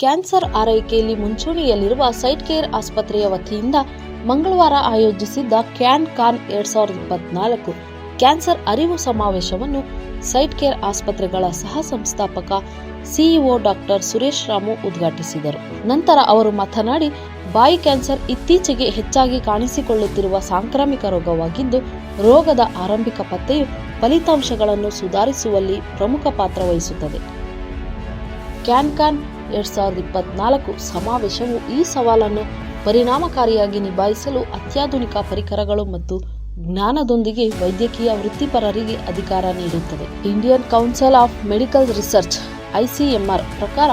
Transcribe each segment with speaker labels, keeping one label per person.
Speaker 1: Cancer ಆರೈಕೆಯಲ್ಲಿ ಮುಂಚೂಣಿಯಲ್ಲಿರುವ site care ಆಸ್ಪತ್ರೆಯ ವತಿಯಿಂದ ಮಂಗಳವಾರ ಆಯೋಜಿಸಿದ್ದ ಕ್ಯಾನ್ ಕಾನ್ ಎರಡ್ ಸಾವಿರದ ಇಪ್ಪತ್ನಾಲ್ಕು ಕ್ಯಾನ್ಸರ್ ಅರಿವು ಸಮಾವೇಶವನ್ನು ಸೈಟ್ ಕೇರ್ ಆಸ್ಪತ್ರೆಗಳ ಸಹ ಸಂಸ್ಥಾಪಕ ಸಿಇಒ ಡಾಕ್ಟರ್ ಸುರೇಶ್ ರಾಮು ಉದ್ಘಾಟಿಸಿದರು. ನಂತರ ಅವರು ಮಾತನಾಡಿ, ಬಾಯಿ ಕ್ಯಾನ್ಸರ್ ಇತ್ತೀಚೆಗೆ ಹೆಚ್ಚಾಗಿ ಕಾಣಿಸಿಕೊಳ್ಳುತ್ತಿರುವ ಸಾಂಕ್ರಾಮಿಕ ರೋಗವಾಗಿದ್ದು, ರೋಗದ ಆರಂಭಿಕ ಪತ್ತೆಯು ಫಲಿತಾಂಶಗಳನ್ನು ಸುಧಾರಿಸುವಲ್ಲಿ ಪ್ರಮುಖ ಪಾತ್ರ ವಹಿಸುತ್ತದೆ. ಕ್ಯಾನ್ ಕ್ಯಾನ್ ಎರಡ್ ಸಾವಿರದ ಇಪ್ಪತ್ನಾಲ್ಕು ಸಮಾವೇಶವು ಈ ಸವಾಲನ್ನು ಪರಿಣಾಮಕಾರಿಯಾಗಿ ನಿಭಾಯಿಸಲು ಅತ್ಯಾಧುನಿಕ ಪರಿಕರಗಳು ಮತ್ತು ಜ್ಞಾನದೊಂದಿಗೆ ವೈದ್ಯಕೀಯ ವೃತ್ತಿಪರರಿಗೆ ಅಧಿಕಾರ ನೀಡುತ್ತದೆ. Indian council of medical research, ICMR ಪ್ರಕಾರ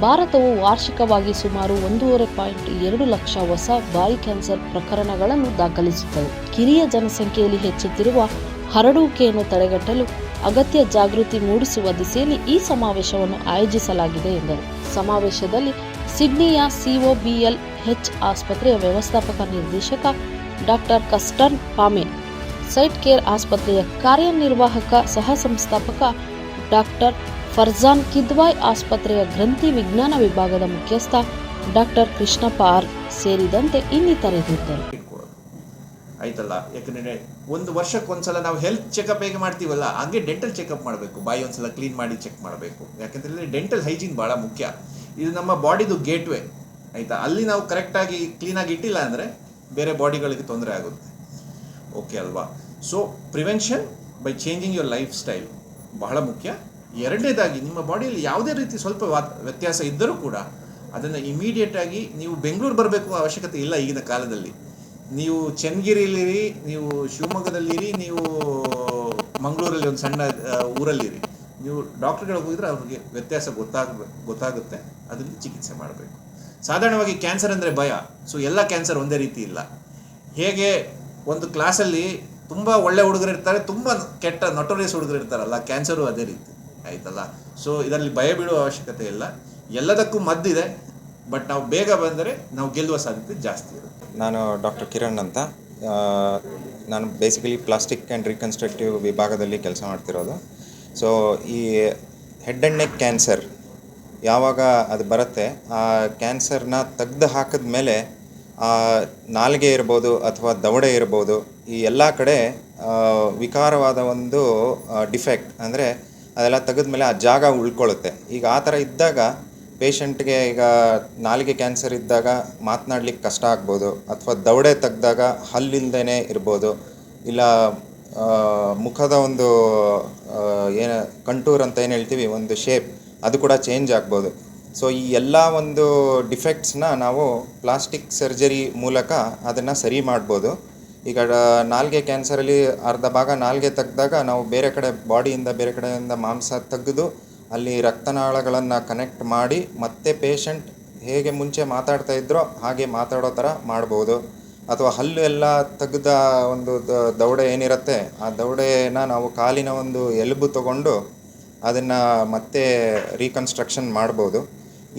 Speaker 1: ಭಾರತವು ವಾರ್ಷಿಕವಾಗಿ ಸುಮಾರು ಒಂದೂವರೆ ಪಾಯಿಂಟ್ ಎರಡು ಲಕ್ಷ ಹೊಸ ಬಾಯಿ ಕ್ಯಾನ್ಸರ್ ಪ್ರಕರಣಗಳನ್ನು ದಾಖಲಿಸುತ್ತದೆ. ಕಿರಿಯ ಜನಸಂಖ್ಯೆಯಲ್ಲಿ ಹೆಚ್ಚುತ್ತಿರುವ ಹರಡುವಿಕೆಯನ್ನು ತಡೆಗಟ್ಟಲು ಅಗತ್ಯ ಜಾಗೃತಿ ಮೂಡಿಸುವ ದಿಸೆಯಲ್ಲಿ ಈ ಸಮಾವೇಶವನ್ನು ಆಯೋಜಿಸಲಾಗಿದೆ ಎಂದರು. ಸಮಾವೇಶದಲ್ಲಿ ಸಿಡ್ನಿಯ ಸಿಒಬಿಎಲ್ ಹೆಚ್ ಆಸ್ಪತ್ರೆಯ ವ್ಯವಸ್ಥಾಪಕ ನಿರ್ದೇಶಕ ಡಾಕ್ಟರ್ ಕಸ್ಟನ್ ಪಾಮೆ, ಸೈಟ್ ಕೇರ್ ಆಸ್ಪತ್ರೆಯ ಕಾರ್ಯನಿರ್ವಾಹಕ ಸಹ ಸಂಸ್ಥಾಪಕ ಡಾಕ್ಟರ್ ಫರ್ಜಾನ್ ಕಿದ್ವಾಯ್, ಆಸ್ಪತ್ರೆಯ ಗ್ರಂಥಿ ವಿಜ್ಞಾನ ವಿಭಾಗದ ಮುಖ್ಯಸ್ಥ ಡಾಕ್ಟರ್ ಕೃಷ್ಣಪ್ಪ ಆರ್ ಸೇರಿದಂತೆ ಇನ್ನಿತರರಿದ್ದರು
Speaker 2: ಆಯ್ತಲ್ಲ, ಯಾಕಂದ್ರೆ ಒಂದು ವರ್ಷಕ್ಕೊಂದ್ಸಲ ನಾವು ಹೆಲ್ತ್ ಚೆಕಪ್ ಹೇಗೆ ಮಾಡ್ತೀವಲ್ಲ, ಹಂಗೆ ಡೆಂಟಲ್ ಚೆಕಪ್ ಮಾಡಬೇಕು. ಬಾಯಿ ಒಂದ್ಸಲ ಕ್ಲೀನ್ ಮಾಡಿ ಚೆಕ್ ಮಾಡಬೇಕು. ಯಾಕಂದ್ರೆ ಡೆಂಟಲ್ ಹೈಜೀನ್ ಭಾಳ ಮುಖ್ಯ. ಇದು ನಮ್ಮ ಬಾಡಿದು ಗೇಟ್ವೇ, ಆಯ್ತಾ? ಅಲ್ಲಿ ನಾವು ಕರೆಕ್ಟಾಗಿ ಕ್ಲೀನಾಗಿ ಇಟ್ಟಿಲ್ಲ ಅಂದರೆ ಬೇರೆ ಬಾಡಿಗಳಿಗೆ ತೊಂದರೆ ಆಗುತ್ತೆ. ಓಕೆ ಅಲ್ವಾ? So prevention by changing your lifestyle ಬಹಳ ಮುಖ್ಯ. ಎರಡನೇದಾಗಿ, ನಿಮ್ಮ ಬಾಡಿಯಲ್ಲಿ ಯಾವುದೇ ರೀತಿ ಸ್ವಲ್ಪ ವ್ಯತ್ಯಾಸ ಇದ್ದರೂ ಕೂಡ ಅದನ್ನು ಇಮಿಡಿಯೇಟ್ ಆಗಿ ನೀವು ಬೆಂಗಳೂರು ಬರಬೇಕು ಅವಶ್ಯಕತೆ ಇಲ್ಲ ಈಗಿನ ಕಾಲದಲ್ಲಿ. ನೀವು ಚನ್ನಗಿರಿಯಲ್ಲಿರಿ ನೀವು ಶಿವಮೊಗ್ಗದಲ್ಲಿರಿ, ನೀವು ಮಂಗಳೂರಲ್ಲಿ ಒಂದು ಸಣ್ಣ ಊರಲ್ಲಿರಿ. ನೀವು ಡಾಕ್ಟರ್ಗಳಿಗೆ ಹೋಗಿದ್ರೆ ಅವ್ರಿಗೆ ವ್ಯತ್ಯಾಸ ಗೊತ್ತಾಗ ಗೊತ್ತಾಗುತ್ತೆ. ಅದರಲ್ಲಿ ಚಿಕಿತ್ಸೆ ಮಾಡಬೇಕು. ಸಾಧಾರಣವಾಗಿ ಕ್ಯಾನ್ಸರ್ ಅಂದರೆ ಭಯ. ಸೊ ಎಲ್ಲ ಕ್ಯಾನ್ಸರ್ ಒಂದೇ ರೀತಿ ಇಲ್ಲ. ಹೇಗೆ ಒಂದು ಕ್ಲಾಸಲ್ಲಿ ತುಂಬ ಒಳ್ಳೆ ಹುಡುಗರು ಇರ್ತಾರೆ, ತುಂಬ ಕೆಟ್ಟ ನಟೋರಿಯಸ್ ಹುಡುಗರು ಇರ್ತಾರಲ್ಲ ಕ್ಯಾನ್ಸರು ಅದೇ ರೀತಿ. ಆಯ್ತಲ್ಲ? ಸೊ ಇದರಲ್ಲಿ ಭಯ ಬೀಳುವ ಅವಶ್ಯಕತೆ ಇಲ್ಲ. ಎಲ್ಲದಕ್ಕೂ ಮದ್ದಿದೆ ಬಟ್ ನಾವು ಬೇಗ ಬಂದರೆ ನಾವು ಗೆಲ್ಲುವ ಸಾಧ್ಯತೆ ಜಾಸ್ತಿ ಇರುತ್ತೆ.
Speaker 3: ನಾನು ಡಾಕ್ಟರ್ ಕಿರಣ್ ಅಂತ. ನಾನು ಬೇಸಿಕಲಿ ಪ್ಲಾಸ್ಟಿಕ್ ಆ್ಯಂಡ್ ರಿಕನ್ಸ್ಟ್ರಕ್ಟಿವ್ ವಿಭಾಗದಲ್ಲಿ ಕೆಲಸ ಮಾಡ್ತಿರೋದು. ಸೊ ಈ ಹೆಡ್ ಆ್ಯಂಡ್ ನೆಕ್ ಕ್ಯಾನ್ಸರ್ ಯಾವಾಗ ಅದು ಬರುತ್ತೆ, ಆ ಕ್ಯಾನ್ಸರ್ನ ತೆಗ್ದು ಹಾಕಿದ ಮೇಲೆ, ಆ ನಾಲಿಗೆ ಇರ್ಬೋದು ಅಥವಾ ದವಡೆ ಇರ್ಬೋದು, ಈ ಎಲ್ಲ ಕಡೆ ವಿಕಾರವಾದ ಒಂದು ಡಿಫೆಕ್ಟ್ ಅಂದರೆ ಅದೆಲ್ಲ ತೆಗೆದ ಮೇಲೆ ಆ ಜಾಗ ಉಳ್ಕೊಳ್ಳುತ್ತೆ. ಈಗ ಆ ಥರ ಇದ್ದಾಗ ಪೇಷಂಟ್ಗೆ ಈಗ ನಾಲಿಗೆ ಕ್ಯಾನ್ಸರ್ ಇದ್ದಾಗ ಮಾತನಾಡ್ಲಿಕ್ಕೆ ಕಷ್ಟ ಆಗ್ಬೋದು, ಅಥವಾ ದವಡೆ ತೆಗ್ದಾಗ ಹಲ್ಲಿಲ್ದೇ ಇರ್ಬೋದು, ಇಲ್ಲ ಮುಖದ ಒಂದು ಏನು, ಕಂಟೂರ್ ಅಂತ ಏನು ಹೇಳ್ತೀವಿ, ಒಂದು ಶೇಪ್ ಅದು ಕೂಡ ಚೇಂಜ್ ಆಗ್ಬೋದು. ಸೊ ಈ ಎಲ್ಲ ಒಂದು ಡಿಫೆಕ್ಟ್ಸ್ನ ನಾವು ಪ್ಲಾಸ್ಟಿಕ್ ಸರ್ಜರಿ ಮೂಲಕ ಅದನ್ನು ಸರಿ ಮಾಡ್ಬೋದು. ಈಗ ನಾಲ್ಗೆ ಕ್ಯಾನ್ಸರಲ್ಲಿ ಅರ್ಧ ಭಾಗ ನಾಲ್ಗೆ ತೆಗ್ದಾಗ ನಾವು ಬೇರೆ ಕಡೆ ಬಾಡಿಯಿಂದ ಬೇರೆ ಕಡೆಯಿಂದ ಮಾಂಸ ತೆಗೆದು ಅಲ್ಲಿ ರಕ್ತನಾಳಗಳನ್ನು ಕನೆಕ್ಟ್ ಮಾಡಿ ಮತ್ತೆ ಪೇಷಂಟ್ ಹೇಗೆ ಮುಂಚೆ ಮಾತಾಡ್ತಾ ಇದ್ರೋ ಹಾಗೆ ಮಾತಾಡೋ ಥರ ಮಾಡ್ಬೋದು. ಅಥವಾ ಹಲ್ಲು ಎಲ್ಲ ತೆಗೆದ ಒಂದು ದೌಡೆ ಏನಿರುತ್ತೆ, ಆ ದೌಡೆನ ನಾವು ಕಾಲಿನ ಒಂದು ಎಲುಬು ತಗೊಂಡು ಅದನ್ನು ಮತ್ತೆ ರೀಕನ್ಸ್ಟ್ರಕ್ಷನ್ ಮಾಡ್ಬೋದು.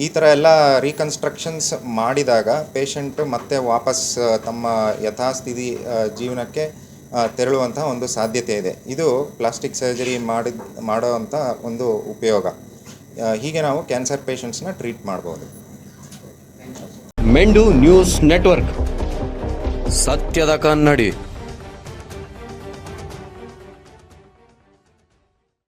Speaker 3: ಈ ಥರ ಎಲ್ಲ ರೀಕನ್ಸ್ಟ್ರಕ್ಷನ್ಸ್ ಮಾಡಿದಾಗ ಪೇಷಂಟ್ ಮತ್ತೆ ವಾಪಸ್ ತಮ್ಮ ಯಥಾಸ್ಥಿತಿ ಜೀವನಕ್ಕೆ ತೆರಳುವಂಥ ಒಂದು ಸಾಧ್ಯತೆ ಇದೆ. ಇದು ಪ್ಲಾಸ್ಟಿಕ್ ಸರ್ಜರಿ ಮಾಡಿದ ಮಾಡೋವಂಥ ಒಂದು ಉಪಯೋಗ. ಹೀಗೆ ನಾವು ಕ್ಯಾನ್ಸರ್ ಪೇಷಂಟ್ಸ್ನ ಟ್ರೀಟ್ ಮಾಡ್ಬೋದು.
Speaker 4: ಮೆಂಡು ನ್ಯೂಸ್ ನೆಟ್ವರ್ಕ್. ಸತ್ಯದ ಕನ್ನಡಿ.